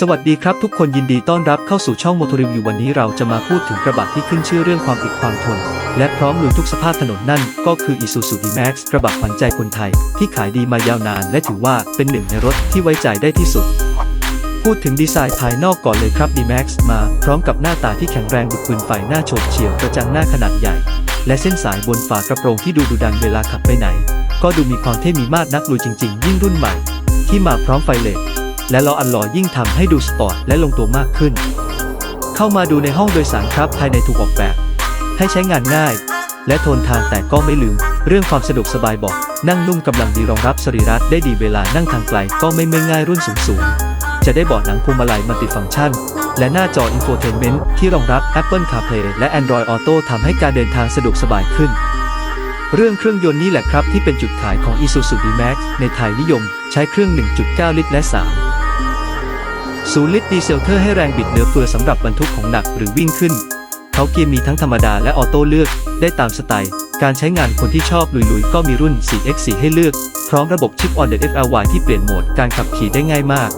สวัสดีครับทุกคนยินดีต้อนรับเข้าสู่ช่อง Motor Review วันนี้เราจะมาพูดถึงกระบะที่ขึ้นชื่อเรื่องความอึดความทน และพร้อมลุยทุกสภาพถนนนั่น ก็คือ Isuzu D-Max กระบะขวัญใจคนไทย ที่ขายดีมายาวนาน และถือว่าเป็นหนึ่งในรถที่ไว้ใจได้ที่สุด พูดถึงดีไซน์ภายนอกก่อนเลยครับ D-Max มาพร้อมกับหน้าตาที่แข็งแรงดุดปืนไฟหน้าโฉบเฉี่ยวกระจังหน้าขนาดใหญ่ และเส้นสายบนฝากระโปรงที่ดูดุดันเวลาขับไปไหน ก็ดูมีความเท่มีมาดนักลุยจริง ๆ ยิ่งรุ่นใหม่ ที่มาพร้อมไฟเลด และล้ออัลลอยยิ่งทำให้ดูสปอร์ตและลงตัวมากขึ้น เข้ามาดูในห้องโดยสารครับภายในถูกออกแบบ ให้ใช้งานง่าย และทนทานแต่ก็ไม่ลืม เรื่องความสะดวกสบายเบอก นั่งนุ่มกำลังดีรองรับสรีระได้ดีเวลานั่งทางไกลก็ไม่เมื่อยง่ายรุ่นสูงๆจะได้เบาะหนังพวงมาลัยมัลติฟังก์ชัน และหน้าจออินโฟเทนเมนต์ที่รองรับ Apple CarPlay และ Android Auto ทำให้การเดินทางสะดวกสบายขึ้น เรื่องเครื่องยนต์นี่แหละครับที่เป็นจุดขายของ Isuzu D-Max ในไทยนิยม ใช้เครื่อง 1.9 ลิตรและ 3 ศูนย์ลิตรดีเซลเทอร์ให้แรงบิดเหลือเฟือสำหรับบรรทุกของหนักหรือวิ่งขึ้น เขาเกียร์มีทั้งธรรมดาและออโต้เลือก ได้ตามสไตล์ การใช้งานคนที่ชอบลุยๆ ก็มีรุ่น 4x4 ให้เลือก พร้อมระบบชิป on the FLY ที่เปลี่ยนโหมดการขับขี่ได้ง่ายมาก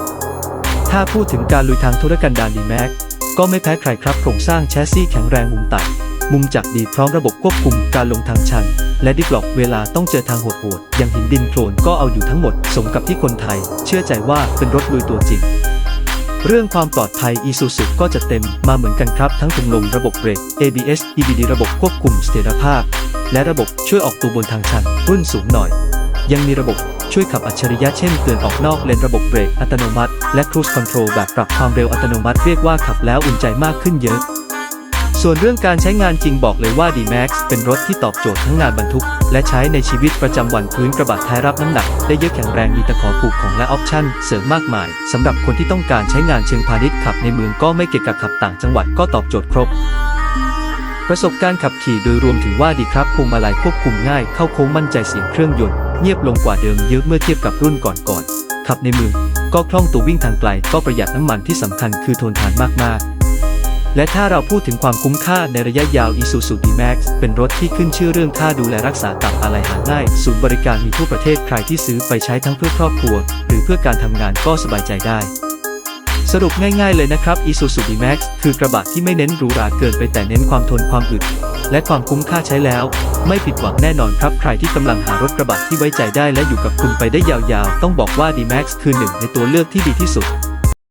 ถ้าพูดถึงการลุยทางธุรกันดาร D-Max ก็ไม่แพ้ใครครับโครงสร้างแชสซี่แข็งแรงมุมต่ำมุมจักดีพร้อมระบบควบคุมการลงทางชัน และดิฟล็อกเวลาต้องเจอทางโหดๆอย่างหินดินโคลนก็เอาอยู่ทั้งหมด สมกับที่คนไทย เชื่อใจว่าเป็นรถลุยตัวจริง เรื่องความปลอดภัย Isuzu ก็จะเต็มมาเหมือนกันครับ ทั้งถุงลมระบบเบรก ABS EBD ระบบควบคุมเสถียรภาพ และระบบช่วยออกตัวบนทางชันรุ่นสูงหน่อย ยังมีระบบช่วยขับอัจฉริยะเช่นเตือนออกนอกเลนระบบเบรกอัตโนมัติ และ Cruise Control แบบปรับความเร็วอัตโนมัติเรียกว่าขับแล้วอุ่นใจมากขึ้นเยอะ ส่วนเรื่องการใช้งานจริงบอกเลยว่า D-Max เป็นรถที่ตอบโจทย์ทั้งงานบรรทุก และใช้ในชีวิตประจำวันพื้นกระบะท้ายรับน้ำหนัก ได้เยอะแข็งแรงมีตะขอผูกของและออปชั่น เสริมมากมายสำหรับคนที่ต้องการใช้งานเชิงพาณิชย์ขับในเมืองก็ไม่เกี่ยวกับขับต่างจังหวัดก็ตอบโจทย์ครบประสบการณ์ขับขี่โดยรวมถือว่าดีครับพวงมาลัยควบคุมง่ายเข้าโค้งมั่นใจเสียงเครื่องยนต์เงียบลงกว่าเดิมเยอะเมื่อเทียบกับรุ่นก่อนๆขับในเมืองก็คล่องตัววิ่งทางไกล ก็ประหยัดน้ำมันที่สำคัญคือทนทานมากๆ และถ้าเราพูดถึงความคุ้มค่าในระยะยาว Isuzu D-Max เป็นรถที่ขึ้นชื่อเรื่องค่าดูแลรักษาตับอะไรหาง่ายศูนย์บริการมีทั่วประเทศใครที่ซื้อไปใช้ทั้งเพื่อครอบครัว หรือเพื่อการทำงานก็สบายใจได้สรุปง่ายๆเลยนะครับ Isuzu D-Max คือกระบะที่ไม่เน้นหรูหราเกินไปแต่เน้นความทนความอึด และความคุ้มค่าใช้แล้ว ไม่ผิดหวังแน่นอนครับ ใครที่กำลังหารถกระบะที่ไว้ใจได้และอยู่กับคุณไปได้ยาวๆ ต้องบอกว่า D-Max คือหนึ่งในตัวเลือกที่ดีที่สุด